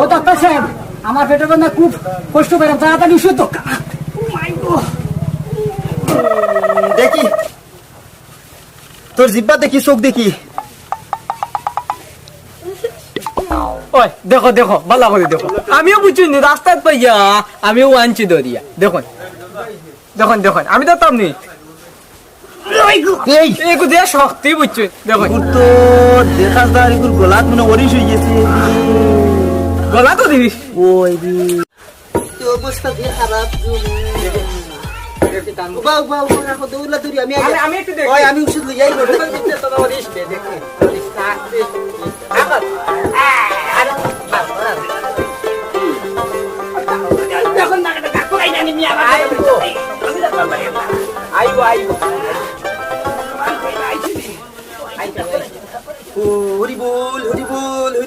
ও doctor সাহেব আমার পেটের খুব কষ্ট পেলাম তাড়াতাড়ি ওষুধ দেখি। তোর জিব্বা দেখি চোখ দেখি। ওই দেখো দেখো ভালো করে দেখো। আমিও বুঝছি রাস্তায় পাইয়া আমিও আনছি দরিয়া। দেখুন। দেখুন দেখুন আমি তো তামনি এই। এগু শক্তি বুঝছে দেখো তো দেখাস দা এগুর গলাত মনে ওরিশ হয়ে গেছে। গলা তো তো অবস্থা দিয়ে খারাপ আমি একটু দেখ। আমি Hoodie bowl, hoodie bowl, hoodie.